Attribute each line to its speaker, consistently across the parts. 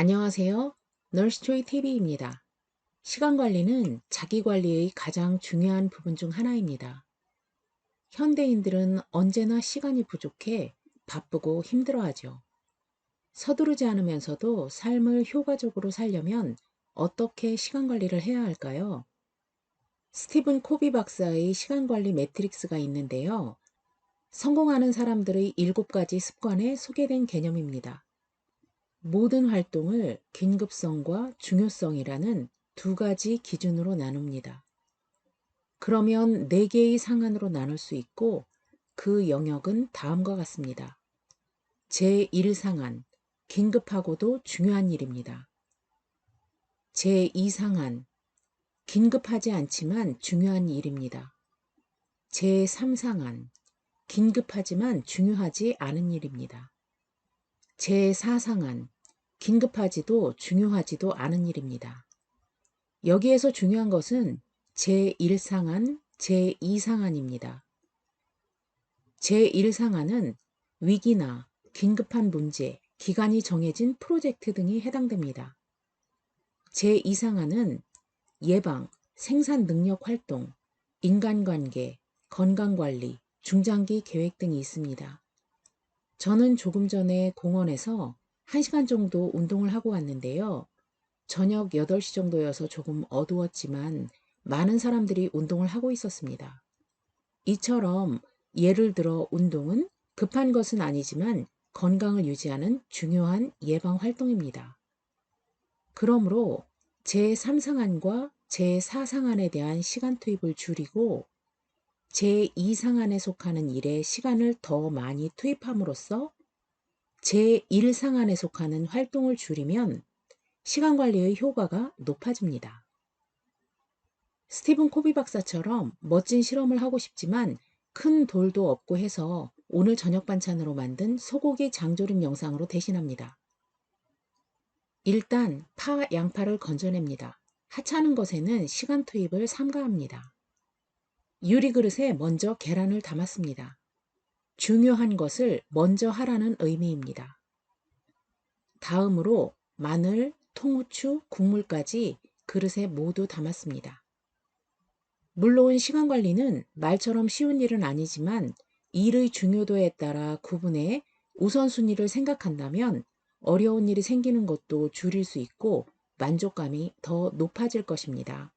Speaker 1: 안녕하세요. 널스토이 TV입니다. 시간 관리는 자기 관리의 가장 중요한 부분 중 하나입니다. 현대인들은 언제나 시간이 부족해 바쁘고 힘들어하죠. 서두르지 않으면서도 삶을 효과적으로 살려면 어떻게 시간 관리를 해야 할까요? 스티븐 코비 박사의 시간 관리 매트릭스가 있는데요. 성공하는 사람들의 일곱 가지 습관에 소개된 개념입니다. 모든 활동을 긴급성과 중요성이라는 두 가지 기준으로 나눕니다. 그러면 네 개의 상한으로 나눌 수 있고 그 영역은 다음과 같습니다. 제1상한, 긴급하고도 중요한 일입니다. 제2상한, 긴급하지 않지만 중요한 일입니다. 제3상한, 긴급하지만 중요하지 않은 일입니다. 제4상한, 긴급하지도 중요하지도 않은 일입니다. 여기에서 중요한 것은 제1상한, 제2상한입니다. 제1상한은 위기나 긴급한 문제, 기간이 정해진 프로젝트 등이 해당됩니다. 제2상한은 예방, 생산 능력 활동, 인간관계, 건강관리, 중장기 계획 등이 있습니다. 저는 조금 전에 공원에서 1시간 정도 운동을 하고 왔는데요. 저녁 8시 정도여서 조금 어두웠지만 많은 사람들이 운동을 하고 있었습니다. 이처럼 예를 들어 운동은 급한 것은 아니지만 건강을 유지하는 중요한 예방 활동입니다. 그러므로 제3상한과 제4상한에 대한 시간 투입을 줄이고 제2상한에 속하는 일에 시간을 더 많이 투입함으로써 제1상한에 속하는 활동을 줄이면 시간 관리의 효과가 높아집니다. 스티븐 코비 박사처럼 멋진 실험을 하고 싶지만 큰 돌도 없고 해서 오늘 저녁 반찬으로 만든 소고기 장조림 영상으로 대신합니다. 일단 파, 양파를 건져냅니다. 하찮은 것에는 시간 투입을 삼가합니다. 유리 그릇에 먼저 계란을 담았습니다. 중요한 것을 먼저 하라는 의미입니다. 다음으로 마늘, 통후추, 국물까지 그릇에 모두 담았습니다. 물론 시간 관리는 말처럼 쉬운 일은 아니지만 일의 중요도에 따라 구분해 우선순위를 생각한다면 어려운 일이 생기는 것도 줄일 수 있고 만족감이 더 높아질 것입니다.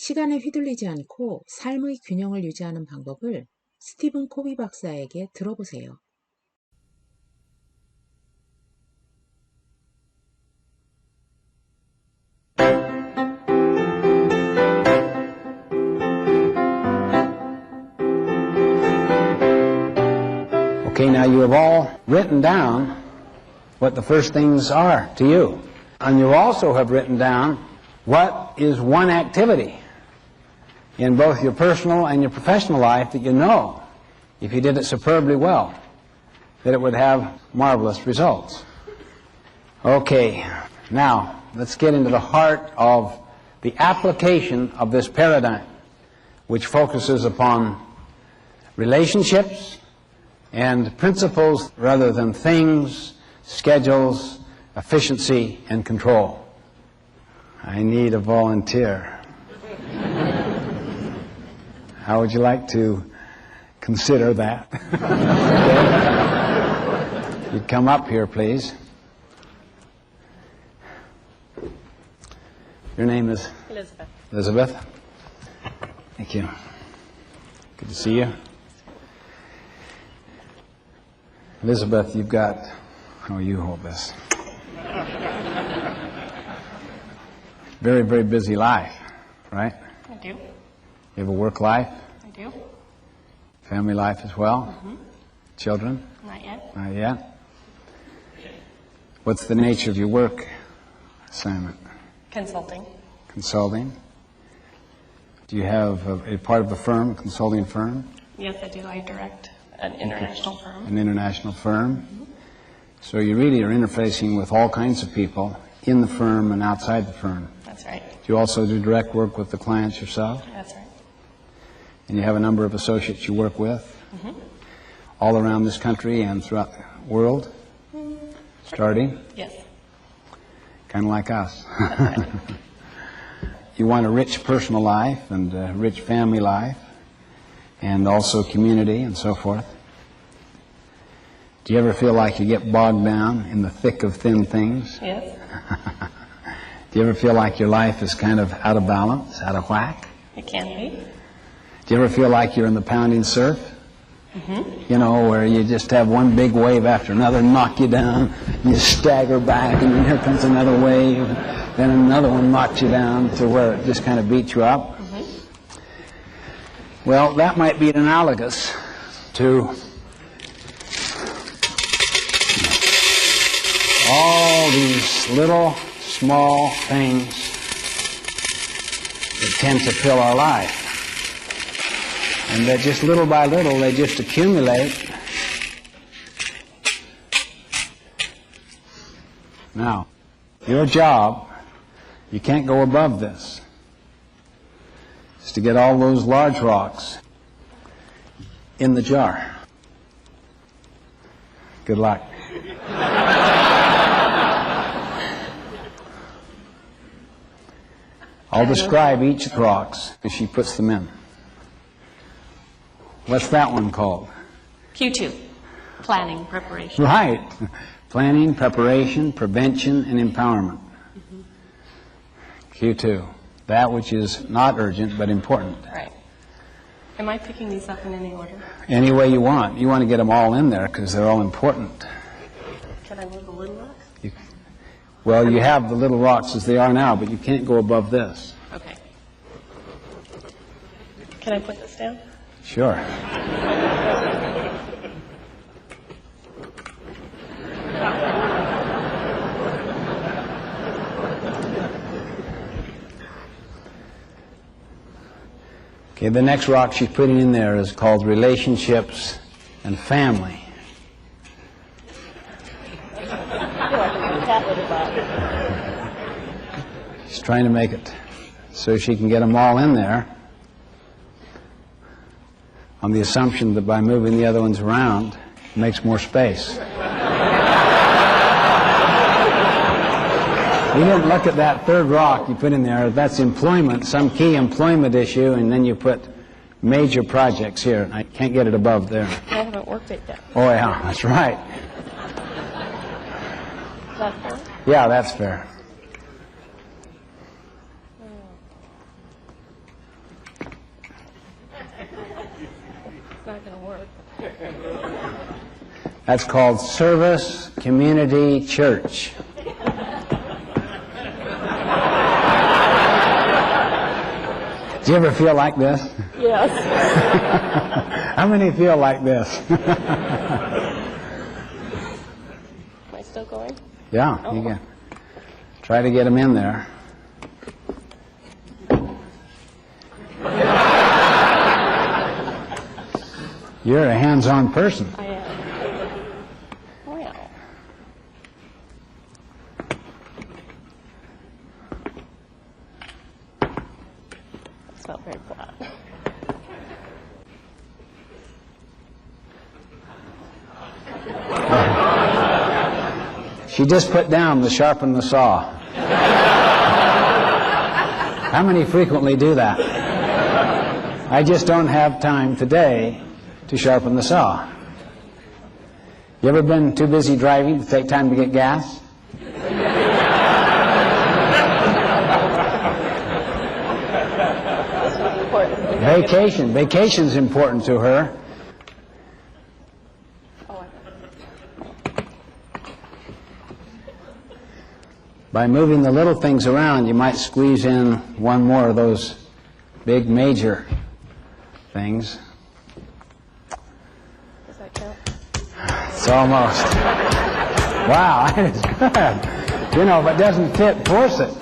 Speaker 1: 시간에 휘둘리지 않고 삶의 균형을 유지하는 방법을 스티븐 코비 박사에게 들어보세요.
Speaker 2: Okay, now you have all written down what the first things are to you. And you also have written down what is one activity in both your personal and your professional life that you know, if you did it superbly well, that it would have marvelous results. Okay, now let's get into the heart of the application of this paradigm, which focuses upon relationships and principles rather than things, schedules, efficiency, and control. I need a volunteer. How would you like to consider that? okay. You'd come up here, please. Your name is?
Speaker 3: Elizabeth.
Speaker 2: Elizabeth? Thank you. Good to see you. Elizabeth, you've got, oh, you hold this. Very, very busy life, right?
Speaker 3: I do.
Speaker 2: You have a work life,
Speaker 3: I do.
Speaker 2: family life as well? Mhm. Children?
Speaker 3: Not yet.
Speaker 2: Not yet? What's the nature of your work assignment?
Speaker 3: Consulting.
Speaker 2: Consulting? Do you have a, a part of a firm, a consulting firm?
Speaker 3: Yes, I do. I direct an international firm.
Speaker 2: an international firm. So you really are interfacing with all kinds of people in the firm and outside the firm.
Speaker 3: That's right.
Speaker 2: Do you also do direct work with the clients yourself?
Speaker 3: That's right.
Speaker 2: And you have a number of associates you work with mm-hmm. all around this country and throughout the world? Starting?
Speaker 3: Yes.
Speaker 2: Kind of like us. you want a rich personal life and a rich family life and also community and so forth. Do you ever feel like you get bogged down in the thick of thin things?
Speaker 3: Yes.
Speaker 2: Do you ever feel like your life is kind of out of balance, out of whack?
Speaker 3: It can be.
Speaker 2: Do you ever feel like you're in the pounding surf? You know, where you just have one big wave after another knock you down, you stagger back, and then here comes another wave, then another one knocks you down to where it just kind of beats you up. Well, that might be analogous to all these little, small things that tend to fill our life. And that just little by little, they just accumulate. Now, your job, you can't go above this, is to get all those large rocks in the jar. Good luck. I'll describe each of the rocks as she puts them in. What's that one called?
Speaker 3: Q2. Planning, preparation.
Speaker 2: Right. Planning, preparation, prevention, and empowerment. Q2. That which is not urgent but important.
Speaker 3: Right. Am I picking these up in any order?
Speaker 2: Any way you want. You want to get them all in there because they're all important.
Speaker 3: Can I move the little rocks?
Speaker 2: You- well, you have the little rocks as they are now, but you can't go above this.
Speaker 3: Okay. Can I put this down?
Speaker 2: Sure. Okay, the next rock she's putting in there is called relationships and family. She's trying to make it so she can get them all in there on the assumption that by moving the other ones around, it makes more space. You didn't look at that third rock you put in there. That's employment, some key employment issue, and then you put major projects here. I can't get it above there.
Speaker 3: I haven't worked it yet.
Speaker 2: Oh, yeah, that's right.
Speaker 3: That fair?
Speaker 2: Yeah, that's fair. That's called Service Community Church. Do you ever feel like this?
Speaker 3: Yes.
Speaker 2: How many feel like this? Am I still going? Yeah, oh. you can. Try to get them in there. You're a hands-on person.
Speaker 3: I
Speaker 2: She just put down the sharpen the saw. How many frequently do that? I just don't have time today to sharpen the saw. You ever been too busy driving to take time to get gas? Vacation. Vacation's important to her. By moving the little things around, you might squeeze in one more of those big major things.
Speaker 3: Does that count?
Speaker 2: It's almost. Wow, that is good. You know, if it doesn't fit, force it.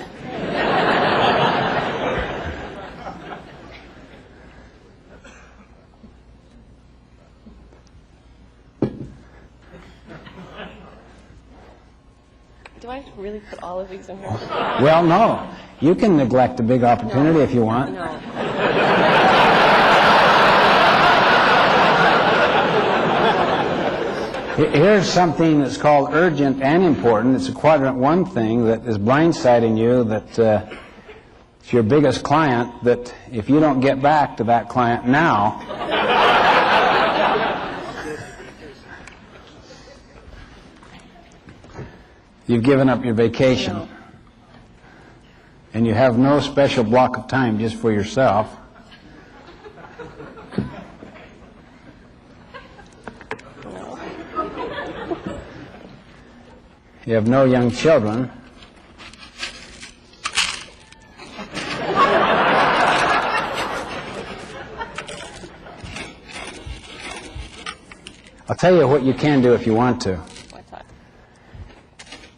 Speaker 3: Do I really put all of these in here?
Speaker 2: Well, no. You can neglect a big opportunity if you want.
Speaker 3: No.
Speaker 2: Here's something that's called urgent and important. It's a quadrant one thing that is blindsiding you that uh, it's your biggest client that if you don't get back to that client now, you've given up your vacation. And you have no special block of time just for yourself. You have no young children. I'll tell you what you can do if you want to.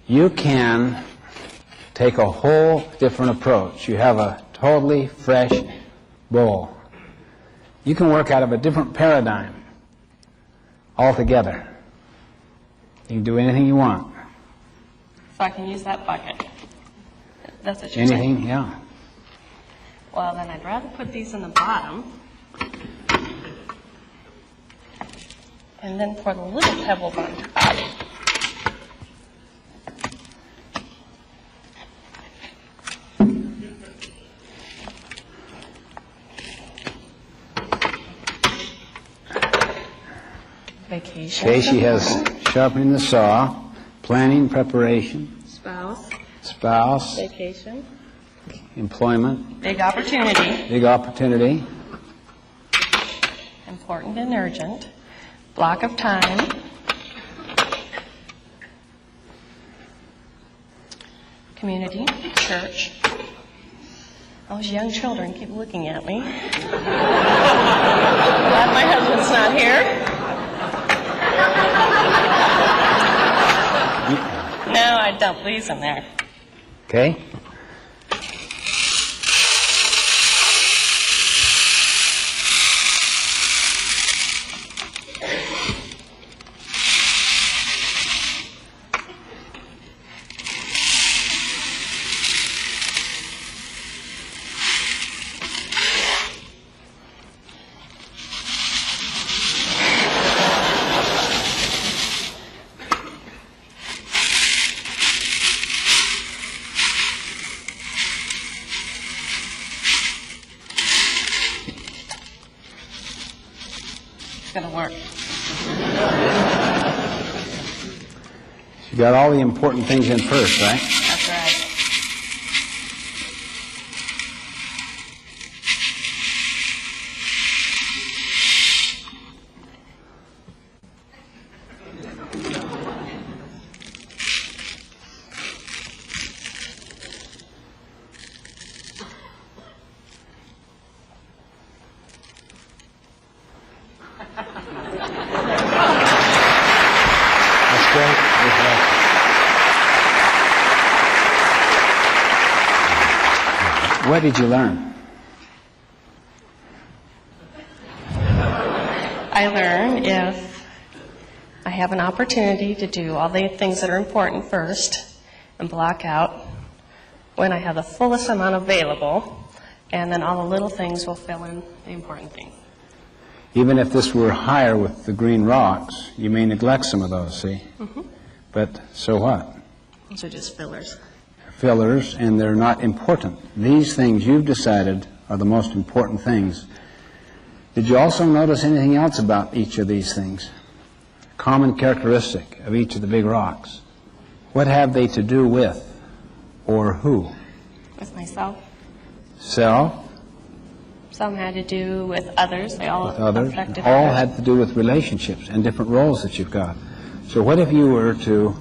Speaker 2: You can take a whole different approach. You have a totally fresh bowl. You can work out of a different paradigm altogether. You can do anything you want.
Speaker 3: So I can use that bucket. That's what you're saying?
Speaker 2: Anything, yeah.
Speaker 3: Well, then I'd rather put these in the bottom. And then pour the little pebbles on top. Vacation.
Speaker 2: Okay, she has sharpening the saw, planning, preparation,
Speaker 3: Spouse,
Speaker 2: spouse,
Speaker 3: vacation,
Speaker 2: employment,
Speaker 3: big opportunity,
Speaker 2: big opportunity,
Speaker 3: important and urgent, block of time, community, church. Oh, Those young children keep looking at me. Glad my husband's not here. No, I dump these in there.
Speaker 2: okay?
Speaker 3: It's gonna work.
Speaker 2: You got all the important things in first? Right. Thank What did you learn?
Speaker 3: I learn if I have an opportunity to do all the things that are important first and block out when I have the fullest amount available, and then all the little things will fill in the important things.
Speaker 2: Even if this were higher with the green rocks, you may neglect some of those, see? Mm-hmm. But so what?
Speaker 3: Those are just fillers.
Speaker 2: Fillers, and they're not important. These things you've decided are the most important things. Did you also notice anything else about each of these things? Common characteristic of each of the big rocks. What have they to do with, or who?
Speaker 3: With myself.
Speaker 2: Self,
Speaker 3: Some had to do with others. They all
Speaker 2: with others. All had to do with relationships and different roles that you've got. So what if you were to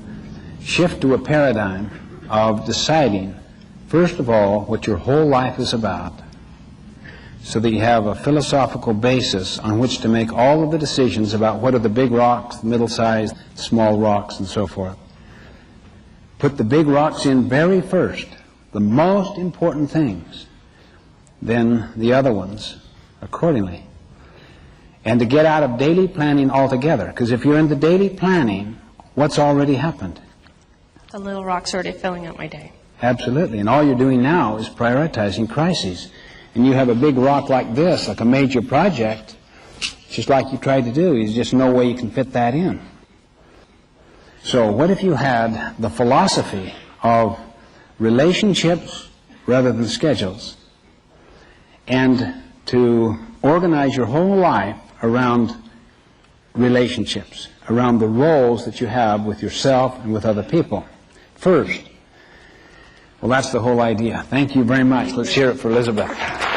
Speaker 2: shift to a paradigm of deciding, first of all, what your whole life is about, so that you have a philosophical basis on which to make all of the decisions about what are the big rocks, the middle-sized, small rocks, and so forth. Put the big rocks in very first, the most important things, then the other ones accordingly. And to get out of daily planning altogether, because if you're in the daily planning, what's already happened?
Speaker 3: The little rocks are already filling up my day.
Speaker 2: Absolutely. And all you're doing now is prioritizing crises. And you have a big rock like this, like a major project, just like you tried to do. There's just no way you can fit that in. So what if you had the philosophy of relationships rather than schedules and to organize your whole life around relationships, around the roles that you have with yourself and with other people. First, well, that's the whole idea. Thank you very much. Let's hear it for Elizabeth.